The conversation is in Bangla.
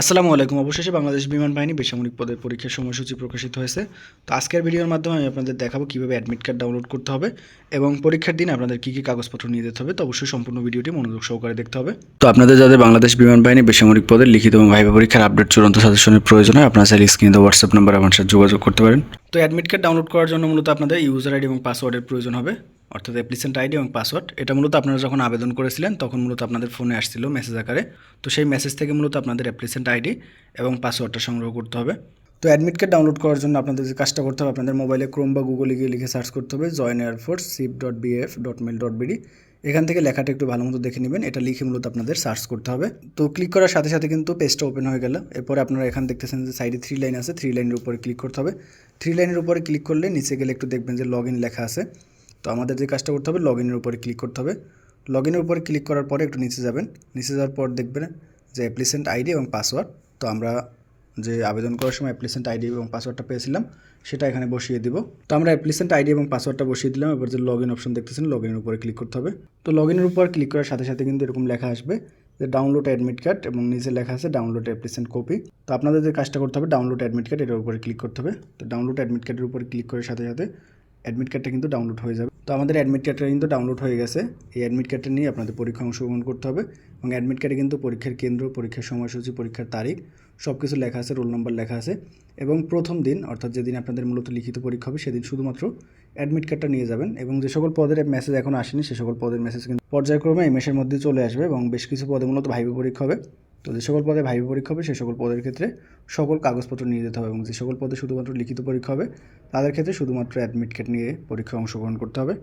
আসসালামু আলাইকুম। অবশেষে বাংলাদেশ বিমান বাহিনী বেসামরিক পদের পরীক্ষার সময়সূচি প্রকাশিত হয়েছে। তো আজকের ভিডিওর মাধ্যমে আমি আপনাদের দেখাবো কীভাবে অ্যাডমিট কার্ড ডাউনলোড করতে হবে এবং পরীক্ষার দিন আপনাদের কী কী কাগজপত্র নিয়ে যেতে হবে। তো অবশ্যই সম্পূর্ণ ভিডিওটি মনোযোগ সহকারে দেখতে হবে। তো আপনাদের যাদের বাংলাদেশ বিমান বাহিনী বেসামরিক পদের লিখিত এবং ভাইবা পরীক্ষার আপডেট চূড়ান্ত সাজেশনের প্রয়োজন হয়, আপনারা চাইলে স্ক্রিনে হোয়াটসঅ্যাপ নাম্বার আমার সাথে যোগাযোগ করতে পারেন। তো অ্যাডমিট কার্ড ডাউনলোড করার জন্য মূলত আপনাদের ইউজার আইডি এবং পাসওয়ার্ডের প্রয়োজন হবে। অর্থাৎ অ্যাপ্লিসেন্ট আইডি এবং পাসওয়ার্ড এটা মূলত আপনারা যখন আবেদন করেছিলেন, তখন মূলত আপনাদের ফোনে আসছিল মেসেজ আকারে। তো সেই মেসেজ থেকে মূলত আপনাদের অ্যাপ্লিসেন্ট আইডি এবং পাসওয়ার্ডটা সংগ্রহ করতে হবে। তো অ্যাডমিট কার্ড ডাউনলোড করার জন্য আপনাদের যে কাজটা করতে হবে, আপনাদের মোবাইলে ক্রোম বা গুগলে গিয়ে লিখে সার্চ করতে হবে join air force sheep dot BF dot mil dot BD এখান থেকে লেখাটা একটু ভালো মতো দেখে নেবেন, এটা লিখে মূলত আপনাদের সার্চ করতে হবে। তো ক্লিক করার সাথে সাথে কিন্তু পেজটা ওপেন হয়ে গেল। এরপরে আপনারা এখান দেখতেছেন যে সাইডে থ্রি লাইন আছে থ্রি লাইনের উপরে ক্লিক করতে হবে। থ্রি লাইনের উপরে ক্লিক করলে নিচে গেলে একটু দেখবেন যে লগ ইন লেখা আছে। তো আমাদের যে কাজটা করতে হবে লগ ইনের উপরে ক্লিক করতে হবে। লগ ইনের উপরে ক্লিক করার পরে একটু নিচে যাবেন। নিচে যাওয়ার পর দেখবেন যে অ্যাপ্লিসেন্ট আইডি এবং পাসওয়ার্ড তো আমরা যে আবেদন করার সময় অ্যাপ্লিসেন্ট আইডি এবং পাসওয়ার্ডটা পেয়েছিলাম, সেটা এখানে বসিয়ে দিব। তো আমরা অ্যাপ্লিসেন্ট আইডি এবং পাসওয়ার্ডটা বসিয়ে দিলাম, এবার যে লগ ইন অপশন দেখতেছেন লগ ইনের উপরে ক্লিক করতে হবে। তো লগ ইনের উপর ক্লিক করার সাথে সাথে কিন্তু এরকম লেখা আসবে যে ডাউনলোড অ্যাডমিট কার্ড এবং নিচে লেখা আছে ডাউনলোড অ্যাপ্লিসেন্ট কপি তো আপনাদের যে কাজটা করতে হবে ডাউনলোড অ্যাডমিট কার্ড এটার উপরে ক্লিক করতে হবে। তো ডাউনলোড অ্যাডমিট কার্ডের উপরে ক্লিক করার সাথে সাথে অ্যাডমিট কার্ডটা কিন্তু ডাউনলোড হয়ে যাবে। তো আমাদের অ্যাডমিট কার্ডটা কিন্তু ডাউনলোড হয়ে গেছে। এই অ্যাডমিট কার্ডটা নিয়ে আপনাদের পরীক্ষা অংশগ্রহণ করতে হবে এবং অ্যাডমিট কার্ডে কিন্তু পরীক্ষার কেন্দ্র, পরীক্ষার সময়সূচি, পরীক্ষার তারিখ সব কিছু লেখা আছে রোল নম্বর লেখা আছে এবং প্রথম দিন, অর্থাৎ যেদিন আপনাদের মূলত লিখিত পরীক্ষা হবে, সেদিন শুধুমাত্র অ্যাডমিট কার্ডটা নিয়ে যাবেন এবং যে সকল পদের মেসেজ এখন আসেনি, সে সকল পদের মেসেজ কিন্তু পর্যায়ক্রমে এই মাসের মধ্যে চলে আসবে এবং বেশ কিছু পদে মূলত ভাইবে পরীক্ষা হবে। তো যে সকল পদে ভাইবে পরীক্ষা হবে, সে সকল পদের ক্ষেত্রে সকল কাগজপত্র নিয়ে যেতে হবে এবং যে সকল পদে শুধুমাত্র লিখিত পরীক্ষা হবে, তাদের ক্ষেত্রে শুধুমাত্র অ্যাডমিট কার্ড নিয়ে পরীক্ষায় অংশগ্রহণ করতে হবে।